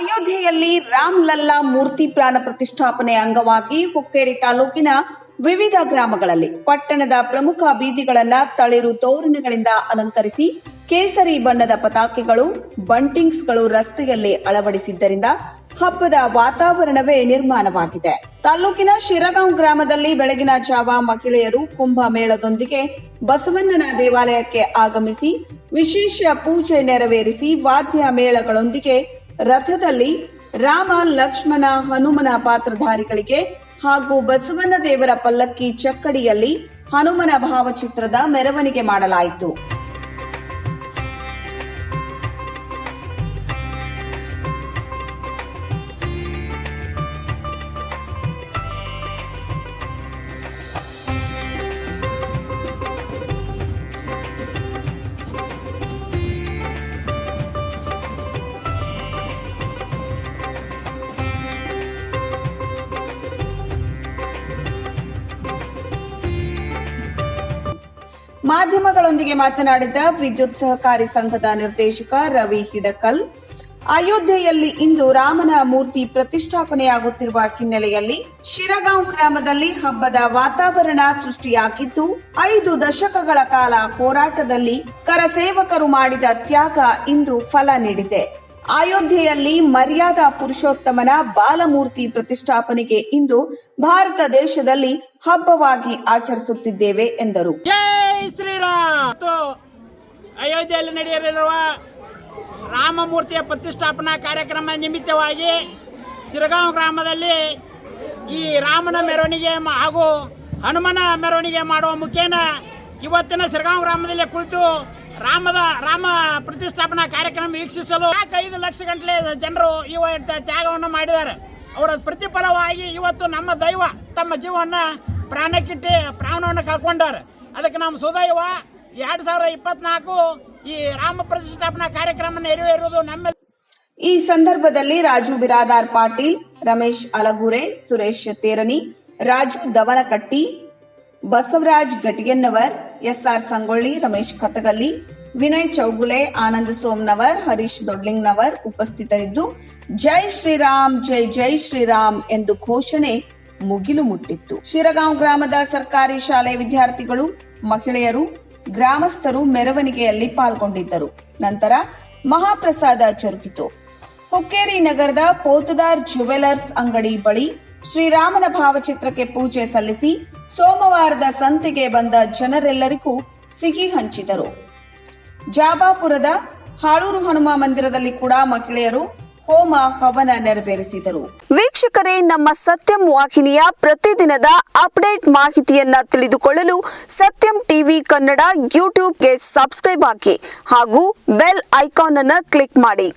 ಅಯೋಧ್ಯೆಯಲ್ಲಿ ರಾಮ್ ಲಲ್ಲಾ ಮೂರ್ತಿ ಪ್ರಾಣ ಪ್ರತಿಷ್ಠಾಪನೆ ಅಂಗವಾಗಿ ಹುಕ್ಕೇರಿ ತಾಲೂಕಿನ ವಿವಿಧ ಗ್ರಾಮಗಳಲ್ಲಿ ಪಟ್ಟಣದ ಪ್ರಮುಖ ಬೀದಿಗಳನ್ನ ತಳಿರು ತೋರಣಗಳಿಂದ ಅಲಂಕರಿಸಿ ಕೇಸರಿ ಬಣ್ಣದ ಪತಾಕೆಗಳು, ಬಂಟಿಂಗ್ಸ್ಗಳು ರಸ್ತೆಯಲ್ಲಿ ಅಳವಡಿಸಿದ್ದರಿಂದ ಹಬ್ಬದ ವಾತಾವರಣವೇ ನಿರ್ಮಾಣವಾಗಿದೆ. ತಾಲೂಕಿನ ಶಿರಗಾಂವ್ ಗ್ರಾಮದಲ್ಲಿ ಬೆಳಗಿನ ಜಾವ ಮಹಿಳೆಯರು ಕುಂಭ ಮೇಳದೊಂದಿಗೆ ಬಸವಣ್ಣನ ದೇವಾಲಯಕ್ಕೆ ಆಗಮಿಸಿ ವಿಶೇಷ ಪೂಜೆ ನೆರವೇರಿಸಿ ವಾದ್ಯ ಮೇಳಗಳೊಂದಿಗೆ ರಥದಲ್ಲಿ ರಾಮ ಲಕ್ಷ್ಮಣ ಹನುಮನ ಪಾತ್ರಧಾರಿಗಳಿಗೆ ಹಾಗೂ ಬಸವನ ದೇವರ ಪಲ್ಲಕ್ಕಿ ಚಕ್ಕಡಿಯಲ್ಲಿ ಹನುಮನ ಭಾವಚಿತ್ರದ ಮೆರವಣಿಗೆ ಮಾಡಲಾಯಿತು. ಮಾಧ್ಯಮಗಳೊಂದಿಗೆ ಮಾತನಾಡಿದ ವಿದ್ಯುತ್ ಸಹಕಾರಿ ಸಂಘದ ನಿರ್ದೇಶಕ ರವಿ ಹಿಡಕಲ್, ಅಯೋಧ್ಯೆಯಲ್ಲಿ ಇಂದು ರಾಮನ ಮೂರ್ತಿ ಪ್ರತಿಷ್ಠಾಪನೆಯಾಗುತ್ತಿರುವ ಹಿನ್ನೆಲೆಯಲ್ಲಿ ಶಿರಗಾಂವ್ ಗ್ರಾಮದಲ್ಲಿ ಹಬ್ಬದ ವಾತಾವರಣ ಸೃಷ್ಟಿಯಾಗಿದ್ದು, ಐದು ದಶಕಗಳ ಕಾಲ ಹೋರಾಟದಲ್ಲಿ ಕರಸೇವಕರು ಮಾಡಿದ ತ್ಯಾಗ ಇಂದು ಫಲ ನೀಡಿದೆ. ಅಯೋಧ್ಯೆಯಲ್ಲಿ ಮರ್ಯಾದಾ ಪುರುಷೋತ್ತಮನ ಬಾಲಮೂರ್ತಿ ಪ್ರತಿಷ್ಠಾಪನೆಗೆ ಇಂದು ಭಾರತ ದೇಶದಲ್ಲಿ ಹಬ್ಬವಾಗಿ ಆಚರಿಸುತ್ತಿದ್ದೇವೆ ಎಂದರು. ಜೈ ಶ್ರೀರಾಮ್. ಅಯೋಧ್ಯೆಯಲ್ಲಿ ನಡೆಯಲಿರುವ ರಾಮಮೂರ್ತಿಯ ಪ್ರತಿಷ್ಠಾಪನಾ ಕಾರ್ಯಕ್ರಮ ನಿಮಿತ್ತವಾಗಿ ಶಿರಗಾಂವ್ ಗ್ರಾಮದಲ್ಲಿ ಈ ರಾಮನ ಮೆರವಣಿಗೆ ಹಾಗೂ ಹನುಮನ ಮೆರವಣಿಗೆ ಮಾಡುವ ಮುಖೇನ ಇವತ್ತಿನ ಸಿರಗಾಂವ್ ಗ್ರಾಮದಲ್ಲಿ ಕುಳಿತು ರಾಮದ ರಾಮ ಪ್ರತಿಷ್ಠಾಪನಾ ಕಾರ್ಯಕ್ರಮ ವೀಕ್ಷಿಸಲು ಐದು ಲಕ್ಷ ಗಂಟಲೆ ಜನರು ಇವತ್ತು ತ್ಯಾಗವನ್ನು ಮಾಡಿದ್ದಾರೆ. ಅವರ ಪ್ರತಿಫಲವಾಗಿ ಇವತ್ತು ನಮ್ಮ ದೈವ ತಮ್ಮ ಜೀವವನ್ನು ಪ್ರಾಣಕ್ಕಿಟ್ಟು ಪ್ರಾಣವನ್ನು ಕಳ್ಕೊಂಡಾರೆ ಅದಕ್ಕೆ ನಮ್ಮ ಸುದೈವ ಎರಡು ಸಾವಿರದ ಇಪ್ಪತ್ನಾಲ್ಕು ಈ ರಾಮ ಪ್ರತಿಷ್ಠಾಪನಾ ಕಾರ್ಯಕ್ರಮ ನೆರವೇರುವುದು ನಮ್ಮ ಈ ಸಂದರ್ಭದಲ್ಲಿ ರಾಜು ಬಿರಾದಾರ್ ಪಾಟೀಲ್, ರಮೇಶ್ ಅಲಗೂರೆ, ಸುರೇಶ್ ತೇರನಿ ರಾಜು ದವನಕಟ್ಟಿ ಬಸವರಾಜ್ ಗಟಿಗೆನ್ನವರ್ ಎಸ್ಆರ್ ಸಂಗೊಳ್ಳಿ, ರಮೇಶ್ ಕತಗಲ್ಲಿ ವಿನಯ್ ಚೌಗುಲೆ, ಆನಂದ ಸೋಮ್ನವರ್, ಹರೀಶ್ ದೊಡ್ಲಿಂಗ್ನವರ್ ಉಪಸ್ಥಿತರಿದ್ದು, ಜೈ ಶ್ರೀರಾಮ್, ಜೈ ಜೈ ಶ್ರೀರಾಮ್ ಎಂದು ಘೋಷಣೆ ಮುಗಿಲು ಮುಟ್ಟಿತ್ತು. ಶಿರಗಾಂವ್ ಗ್ರಾಮದ ಸರ್ಕಾರಿ ಶಾಲೆ ವಿದ್ಯಾರ್ಥಿಗಳು, ಮಹಿಳೆಯರು, ಗ್ರಾಮಸ್ಥರು ಮೆರವಣಿಗೆಯಲ್ಲಿ ಪಾಲ್ಗೊಂಡಿದ್ದರು. ನಂತರ ಮಹಾಪ್ರಸಾದ ಜರುಗಿತು. ಹುಕ್ಕೇರಿ ನಗರದ ಪೋತದಾರ್ ಜುವೆಲರ್ಸ್ ಅಂಗಡಿ ಬಳಿ ಶ್ರೀರಾಮನ ಭಾವಚಿತ್ರಕ್ಕೆ ಪೂಜೆ ಸಲ್ಲಿಸಿ ಸೋಮವಾರದ ಸಂತೆಗೆ ಬಂದ ಜನರೆಲ್ಲರಿಗೂ ಸಿಹಿ ಹಂಚಿದರು. ಜಾಬಾಪುರದ ಹಾಳೂರು ಹನುಮ ಮಂದಿರದಲ್ಲಿ ಕೂಡ ಮಹಿಳೆಯರು ಹೋಮ ಹವನ ನೆರವೇರಿಸಿದರು. ವೀಕ್ಷಕರೇ, ನಮ್ಮ ಸತ್ಯಂ ವಾಹಿನಿಯ ಪ್ರತಿದಿನದ ಅಪ್ಡೇಟ್ ಮಾಹಿತಿಯನ್ನ ತಿಳಿದುಕೊಳ್ಳಲು ಸತ್ಯಂ ಟಿವಿ ಕನ್ನಡ ಯೂಟ್ಯೂಬ್ಗೆ ಸಬ್ಸ್ಕ್ರೈಬ್ ಹಾಕಿ ಹಾಗೂ ಬೆಲ್ ಐಕಾನ್ ಅನ್ನು ಕ್ಲಿಕ್ ಮಾಡಿ.